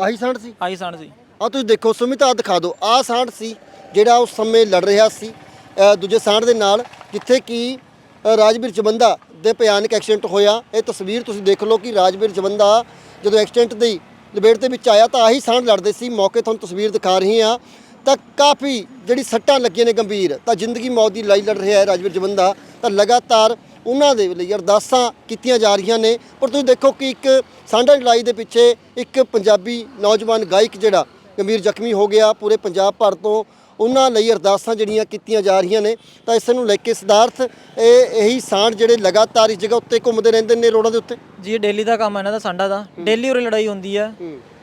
ਆਹੀ ਸਾਂਢ ਸੀ? ਆਹੀ ਸਣ ਸੀ। ਆ ਤੁਸੀਂ ਦੇਖੋ ਸੁਮਿਤ ਆ ਦਿਖਾ ਦਿਓ। ਆ ਸਾਂਢ ਸੀ ਜਿਹੜਾ ਉਸ ਸਮੇਂ ਲੜ ਰਿਹਾ ਸੀ ਅ, ਦੂਜੇ ਸਾਂਢ ਦੇ ਨਾਲ ਜਿੱਥੇ ਕਿ ਅ, ਰਾਜਵੀਰ ਜਵੰਦਾ ਦੇ ਭਿਆਨਕ ਐਕਸੀਡੈਂਟ ਹੋਇਆ। ਇਹ ਤਸਵੀਰ ਤੁਸੀਂ ਦੇਖ ਲਓ ਕਿ ਰਾਜਵੀਰ ਜਵੰਦਾ ਜਦੋਂ ਐਕਸੀਡੈਂਟ ਦੀ ਲਪੇਟ ਦੇ ਵਿੱਚ ਆਇਆ ਤਾਂ ਆਹੀ ਸਾਂਢ ਲੜਦੇ ਸੀ। ਮੌਕੇ ਤੁਹਾਨੂੰ ਤਸਵੀਰ ਦਿਖਾ ਰਹੀ ਹਾਂ। ਤਾਂ ਕਾਫੀ ਜਿਹੜੀ ਸੱਟਾਂ ਲੱਗੀਆਂ ਨੇ ਗੰਭੀਰ। ਤਾਂ ਜ਼ਿੰਦਗੀ ਮੌਤ ਦੀ ਲੜਾਈ ਲੜ ਰਿਹਾ ਹੈ ਰਾਜਵੀਰ ਜਵੰਦਾ ਤਾਂ ਲਗਾਤਾਰ ਉਹਨਾਂ ਦੇ ਲਈ ਅਰਦਾਸਾਂ ਕੀਤੀਆਂ ਜਾ ਰਹੀਆਂ ਨੇ। ਪਰ ਤੁਸੀਂ ਦੇਖੋ ਕਿ ਇੱਕ ਸਾਂਢਾ ਲੜਾਈ ਦੇ ਪਿੱਛੇ ਇੱਕ ਪੰਜਾਬੀ ਨੌਜਵਾਨ ਗਾਇਕ ਜਿਹੜਾ ਗੰਭੀਰ ਜ਼ਖਮੀ ਹੋ ਗਿਆ। ਪੂਰੇ ਪੰਜਾਬ ਭਰ ਤੋਂ ਉਹਨਾਂ ਲਈ ਅਰਦਾਸਾਂ ਜਿਹੜੀਆਂ ਕੀਤੀਆਂ ਜਾ ਰਹੀਆਂ ਨੇ ਤਾਂ ਇਸ ਨੂੰ ਲੈ ਕੇ ਸਿਧਾਰਥ ਇਹ ਇਹੀ ਸਾਂਢ ਜਿਹੜੇ ਲਗਾਤਾਰ ਇਸ ਜਗ੍ਹਾ ਉੱਤੇ ਘੁੰਮਦੇ ਰਹਿੰਦੇ ਨੇ ਰੋਡਾਂ ਦੇ ਉੱਤੇ? ਜੀ ਇਹ ਡੇਲੀ ਦਾ ਕੰਮ ਹੈ ਇਹਨਾਂ ਦਾ ਸਾਂਡਾ ਦਾ ਡੇਲੀ ਉਰੇ ਲੜਾਈ ਹੁੰਦੀ ਹੈ।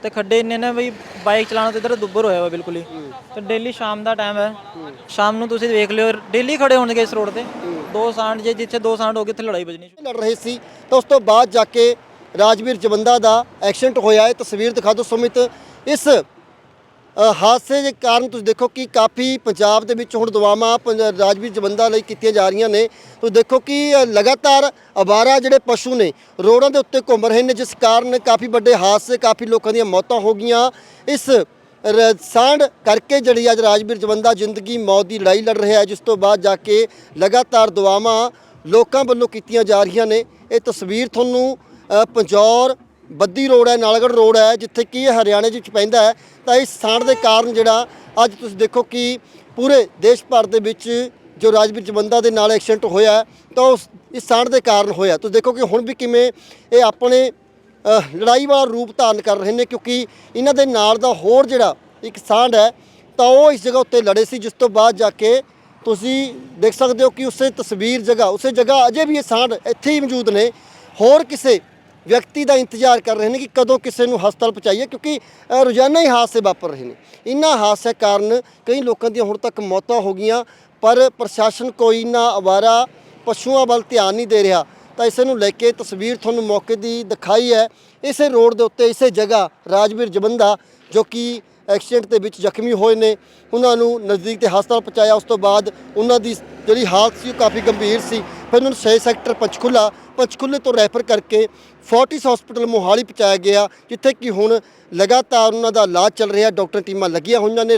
ਤੇ ਖੱਡੇ ਇੰਨੇ ਨੇ ਬਈ ਬਾਈਕ ਚਲਾਉਣ ਤੋਂ ਇੱਧਰ ਦੁੱਬਰ ਹੋਇਆ ਵਾ ਬਿਲਕੁਲ ਹੀ। ਤੇ ਡੇਲੀ ਸ਼ਾਮ ਦਾ ਟਾਈਮ ਹੈ। ਸ਼ਾਮ ਨੂੰ ਤੁਸੀਂ ਵੇਖ ਲਿਓ ਡੇਲੀ ਖੜੇ ਹੋਣਗੇ ਇਸ ਰੋਡ ਤੇ। ਦੋ ਸਾਂਡ ਜੇ ਜਿੱਥੇ ਦੋ ਸਾਂਡ ਹੋ ਗਏ ਉੱਥੇ ਲੜਾਈ ਵੱਜਣੀ ਲੜ ਰਹੇ ਸੀ ਤਾਂ ਉਸ ਤੋਂ ਬਾਅਦ ਜਾ ਕੇ ਰਾਜਵੀਰ ਜਵੰਦਾ ਦਾ ਐਕਸੀਡੈਂਟ ਹੋਇਆ। ਹੈ ਤਸਵੀਰ ਦਿਖਾ ਦਿਓ ਸੁਮਿਤ। ਇਸ ਹਾਦਸੇ ਦੇ ਕਾਰਨ ਤੁਸੀਂ ਦੇਖੋ ਕਿ ਕਾਫੀ ਪੰਜਾਬ ਦੇ ਵਿੱਚ ਹੁਣ ਦੁਆਵਾਂ ਪੰਜ- ਰਾਜਵੀਰ ਜਵੰਦਾ ਲਈ ਕੀਤੀਆਂ ਜਾ ਰਹੀਆਂ ਨੇ। ਤੁਸੀਂ ਦੇਖੋ ਕਿ ਲਗਾਤਾਰ ਅਵਾਰਾ ਜਿਹੜੇ ਪਸ਼ੂ ਨੇ ਰੋਡਾਂ ਦੇ ਉੱਤੇ ਘੁੰਮ ਰਹੇ ਨੇ ਜਿਸ ਕਾਰਨ ਕਾਫੀ ਵੱਡੇ ਹਾਦਸੇ ਕਾਫੀ ਲੋਕਾਂ ਦੀਆਂ ਮੌਤਾਂ ਹੋ ਗਈਆਂ। ਇਸ ਰ- ਸਾਂਢ ਕਰਕੇ ਜਿਹੜੀ ਅੱਜ ਰਾਜਵੀਰ ਜਵੰਦਾ ਜ਼ਿੰਦਗੀ ਮੌਤ ਦੀ ਲੜਾਈ ਲੜ ਰਿਹਾ ਹੈ ਜਿਸ ਤੋਂ ਬਾਅਦ ਜਾ ਕੇ ਲਗਾਤਾਰ ਦੁਆਵਾਂ ਲੋਕਾਂ ਵੱਲੋਂ ਕੀਤੀਆਂ ਜਾ ਰਹੀਆਂ ਨੇ। ਇਹ ਤਸਵੀਰ ਤੁਹਾਨੂੰ ਅ, ਪੰਜੌਰ ਬੱਦੀ ਰੋਡ ਹੈ, ਨਾਲਗੜ੍ਹ ਰੋਡ ਹੈ, ਜਿੱਥੇ ਕਿ ਇਹ ਹਰਿਆਣੇ ਵਿੱਚ ਪੈਂਦਾ ਹੈ, ਤਾਂ ਇਸ ਸਾਂਢ ਦੇ ਕਾਰਨ ਜਿਹੜਾ ਅੱਜ ਤੁਸੀਂ ਦੇਖੋ ਕਿ ਪੂਰੇ ਦੇਸ਼ ਭਰ ਦੇ ਵਿੱਚ ਜੋ ਰਾਜਵੀਰ ਜਵੰਦਾ ਦੇ ਨਾਲ ਐਕਸੀਡੈਂਟ ਹੋਇਆ ਤਾਂ ਉਸ, ਇਸ ਸਾਂਢ ਦੇ ਕਾਰਨ ਹੋਇਆ ਤੁਸੀਂ ਦੇਖੋ ਕਿ ਹੁਣ ਵੀ ਕਿਵੇਂ ਇਹ ਆਪਣੇ ਲੜਾਈ ਵਾਲਾ ਰੂਪ ਧਾਰਨ ਕਰ ਰਹੇ ਨੇ, ਕਿਉਂਕਿ ਇਹਨਾਂ ਦੇ ਨਾਲ ਦਾ ਹੋਰ ਜਿਹੜਾ ਇੱਕ ਸਾਂਢ ਹੈ, ਤਾਂ ਉਹ ਇਸ ਜਗ੍ਹਾ ਉੱਤੇ ਲੜੇ ਸੀ, ਜਿਸ ਤੋਂ ਬਾਅਦ ਜਾ ਕੇ ਤੁਸੀਂ ਦੇਖ ਸਕਦੇ ਹੋ ਕਿ ਉਸੇ ਤਸਵੀਰ ਜਗ੍ਹਾ, ਉਸੇ ਜਗ੍ਹਾ ਅਜੇ ਵੀ ਇਹ ਸਾਂਢ ਇੱਥੇ ਹੀ ਮੌਜੂਦ ਨੇ। ਹੋਰ ਕਿਸੇ ਵਿਅਕਤੀ ਦਾ ਇੰਤਜ਼ਾਰ ਕਰ ਰਹੇ ਨੇ ਕਿ ਕਦੋਂ ਕਿਸੇ ਨੂੰ ਹਸਪਤਾਲ ਪਹੁੰਚਾਈਏ ਕਿਉਂਕਿ ਅ, ਰੋਜ਼ਾਨਾ ਹੀ ਹਾਦਸੇ ਵਾਪਰ ਰਹੇ ਨੇ। ਇਨ੍ਹਾਂ ਹਾਦਸੇ ਕਾਰਨ ਕਈ ਲੋਕਾਂ ਦੀਆਂ ਹੁਣ ਤੱਕ ਮੌਤਾਂ ਹੋ ਗਈਆਂ ਪਰ ਪ੍ਰਸ਼ਾਸਨ ਕੋਈ ਨਾ ਅਵਾਰਾ ਪਸ਼ੂਆਂ ਵੱਲ ਧਿਆਨ ਨਹੀਂ ਦੇ ਰਿਹਾ। ਤਾਂ ਇਸੇ ਨੂੰ ਲੈ ਕੇ ਤਸਵੀਰ ਤੁਹਾਨੂੰ ਮੌਕੇ ਦੀ ਦਿਖਾਈ ਹੈ। ਇਸੇ ਰੋਡ ਦੇ ਉੱਤੇ ਇਸੇ ਜਗ੍ਹਾ ਰਾਜਵੀਰ ਜਵੰਦਾ ਜੋ ਕਿ ਐਕਸੀਡੈਂਟ ਦੇ ਵਿੱਚ ਜ਼ਖਮੀ ਹੋਏ ਨੇ। ਉਹਨਾਂ ਨੂੰ ਨਜ਼ਦੀਕ 'ਤੇ ਹਸਪਤਾਲ ਪਹੁੰਚਾਇਆ। ਉਸ ਤੋਂ ਬਾਅਦ ਉਹਨਾਂ ਦੀ ਜਿਹੜੀ ਹਾਲਤ ਸੀ ਉਹ ਕਾਫੀ ਗੰਭੀਰ ਸੀ। ਫਿਰ ਉਹਨਾਂ ਨੂੰ 6 ਸੈਕਟਰ ਪੰਚਕੁਲਾ, ਪੰਚਕੂਲੇ ਤੋਂ ਰੈਫਰ ਕਰਕੇ ਫੋਰਟਿਸ ਹਸਪੀਟਲ ਮੋਹਾਲੀ ਪਹੁੰਚਾਇਆ ਗਿਆ, ਜਿੱਥੇ ਕਿ ਹੁਣ ਲਗਾਤਾਰ ਉਹਨਾਂ ਦਾ ਇਲਾਜ ਚੱਲ ਰਿਹਾ, ਡਾਕਟਰ ਟੀਮਾਂ ਲੱਗੀਆਂ ਹੋਈਆਂ ਨੇ।